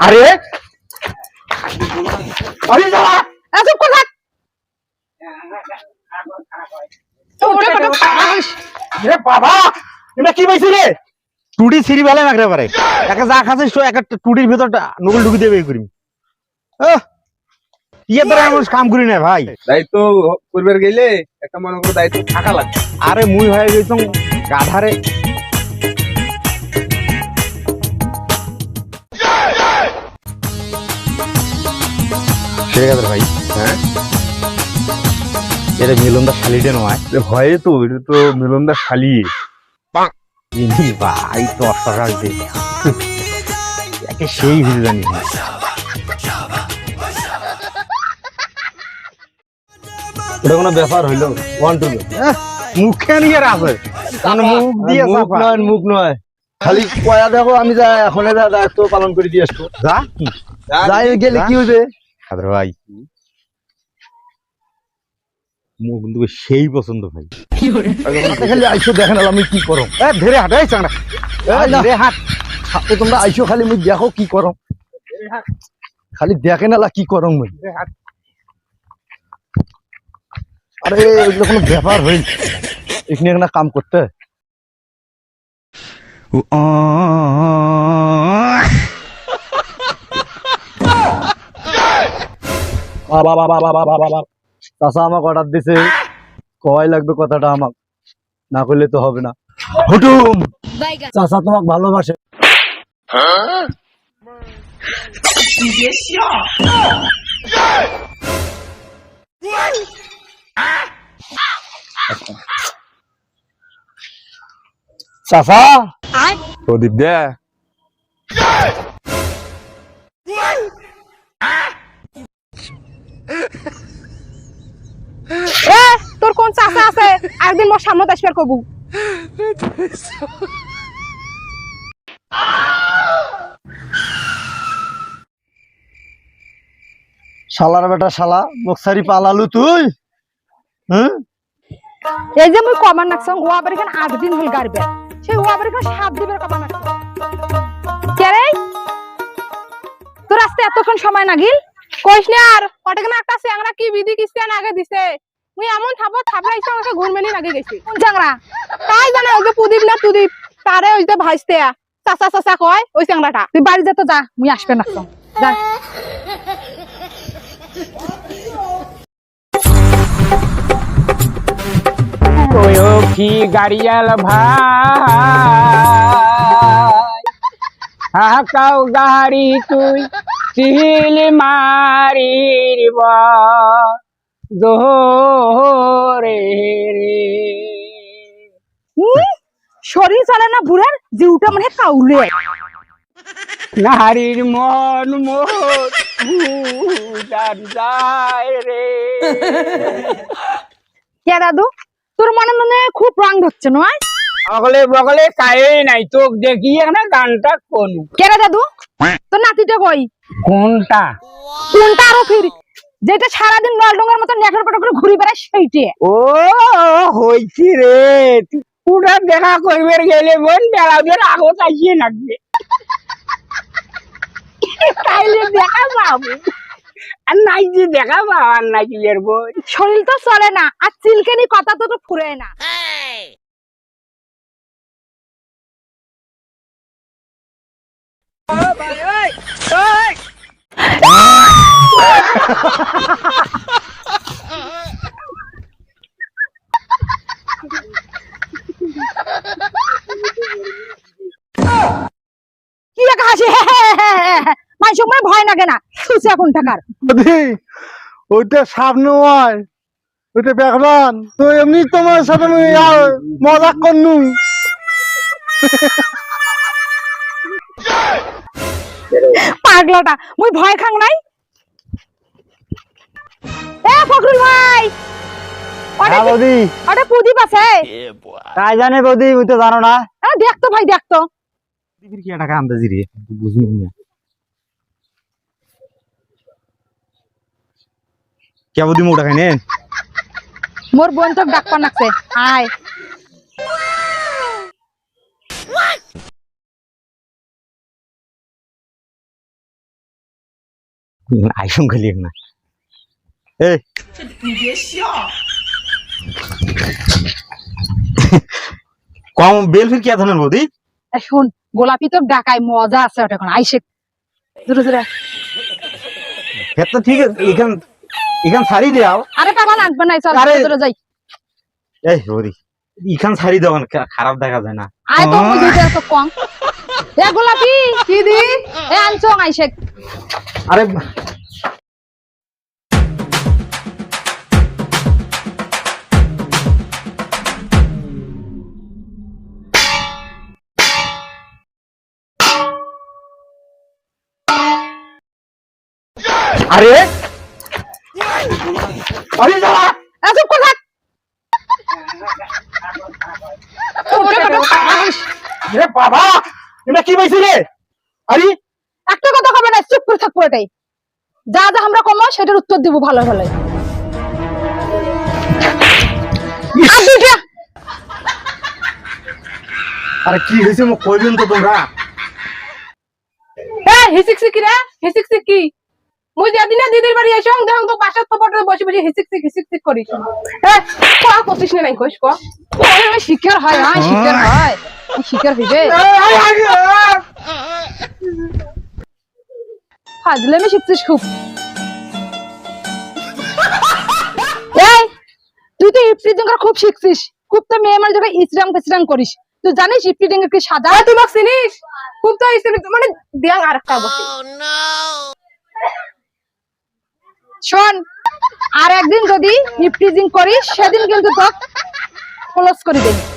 আরে? আরে এ, চুপ কর থাক। ওটা কত খাস? এ বাবা এটা কি পাইছি রে? টুটি সিঁড়ি ভালো মাগরে পারে একা যা খাচ্ছিস তো একটা টুটির ভিতরটা নকল ঢুকি দেবে করি ইয়ে তোরা এমন কাম করি না ভাই। দায়িত্ব করবে গেলে একটা মনে করো দায়িত্ব থাকা লাগবে। আরে মুই হয়ে গেছিলাম গাধারে সেরে গেছে ভাই। হ্যাঁ? এটা মিলনদা শালিটে নয়। তো এটা তো মিলনদা খালি ভাই তো অসাধারণ একে সেই হিল জানি এটা কোনো ব্যাপার হইল? ওয়ান টু মুখে নিয়ে মানে মুখ দিয়ে মুখ। নয় মুখ নয়। খালি কয়া দেখো আমি যা এখন যা দায়িত্ব পালন করে দিয়ে আসব। যা। যাই গেলে কি হয়েছে খাদর ভাই মুখ কিন্তু সেই পছন্দ ভাই। খালি আইসো দেখেন আমি কি করো এ ধরে হাট এই এই ধরে হাট। তোমরা আইসো খালি মুই দেখো কি করো খালি দেখে না কি করো মুই আরে এগুলো কোনো ব্যাপার হইল এখানে একটা কাম করতে। হয়। চাষা আমাকে অর্ডার দিছে কয় লাগবে কথাটা আমাক না করলে তো হবে না হুটুম চাষা তোমাকে ভালোবাসে চাষা প্রদীপ দে কোন চাষা আছে? একদিন মোর সামনে আসবার কবু। শালার বেটা শালা বক্সারি পালালু তুই? হ্যাঁ? এই যে মুই কমান নাকছং ও আবার এখানে আট দিন হল গাড়বে সেই ও আবার এখানে সাত দিনের কমান নাকছং। কে রে? তোর আসতে এতক্ষণ সময় নাগিল? কইস না আর ওটাকে একটা চ্যাংরা কি বিধি কিস্তেন আগে দিছে? মুই এমন থাপো থাপড়াইছে আমাকে ঘুরমেলি নাগে গেছি। কোন চ্যাংরা তাই জানে ওই যে পুদীপ না তুদীপ তারে ওই যে ভাইস্তে চাচা চাচা কয় ওই চ্যাংরাটা তুই বাড়ি যেতে যা মুই আসবে না যা। কি গাড়িয়াল ভাই হাকাও গাড়ি তুই চিল মারিব। দোরে রে। শরীর চলে না বুড়ার জিউটা মানে কাউলে। নারীর মন মোর যায় রে। কে দাদু? তোর মনে মনে খুব রং ধরছে নয় বগলে বগলে কায়ে নাই তোক দেখি না গানটা কোন। কে দাদু? তোর নাতিটা কই? কোনটা? কোনটা আরও ফির যেটা সারাদিন নলডঙ্গার মতো নেকড় পটর করে ঘুরি বেড়ায় সেইটে। ও হইছি রে। পুরা দেখা করবে গেলে বোন বেড়াদের আগত আসিয়ে লাগবে। তাইলে দেখা পাবো। আর নাই যে দেখা পাবো আর নাই কি এর বোন শরীর তো চলে না আর চিলকেনি কথা তো তো ফুরে না। কি লেখা হাসি? মানুষ মানে ভয় লাগে না। এখন টাকার ওইটা ওইটা তো এমনি তোমার সাথে আমি আর করনু পাগলাটা মুই ভয় খাং নাই? ভাই। ওটা হ্যাঁ কি- বৌদি। ওটা প্রদীপ আছে। কাজ জানে বৌদি ওই তো জানো না। আ, দেখতো ভাই দেখতো প্রদীপের কি টাকা আন্দাজি রে বুঝলি না। কে বৌদি মুখ টাকা মোর বোন তো ডাক পানাকছে আয়। আইফোন খেলি না। এই কম বেল ফির কি ধরনের বৌদি? এ গোলাপি তো ডাকায় মজা আছে ওটা এখন আইসে। দূরে দূরে। হের তো ঠিক আছে এখান এখান ছাড়ি দেও। আরে পাবা লাগবে না চল দূরে দূরে যাই। এই বৌদি এখান ছাড়ি দেওয়ান খারাপ দেখা যায় না। আয় তো মুই দুইটা তো কম। এ গোলাপি কি দি? এ আনছং আইসে। আরে আরে? আরে যারা এ চুপ কর বাবা, এটা কি পাইছি রে? আরে? একটা কথা কবে না চুপ করে থাকব এটাই। যা যা আমরা কমো সেটার উত্তর দিব ভালো ভালো আরে কি হয়েছে মোক কইবেন তো তোমরা? এ হিসিকসি কি রে হিসিকসি কি মুই যেদিন দিদির বাড়ি এসে দেখুন তো বাসার তো পটে বসে বসে হিসিকসি হিসিকসি করিস। এ কোয়া করছিস না নাই কইস কোয়া শিকার হয় হ্যাঁ। শিকার হয় শিকার হইবে ফাজলামি শিখছিস খুব। এই তুই তো ইফটিজিং করা খুব শিখছিস খুব তো মেয়ে আমার জায়গায় ইসরাম ফিসরাম করিস তুই জানিস ইফটিজিং এর কি আরে তুই মাক চিনিস? খুব তো মানে দেয়াং আর একটা বসে শোন আর একদিন যদি ইফটিজিং করিস সেদিন কিন্তু তো ক্লোজ করে দেবি।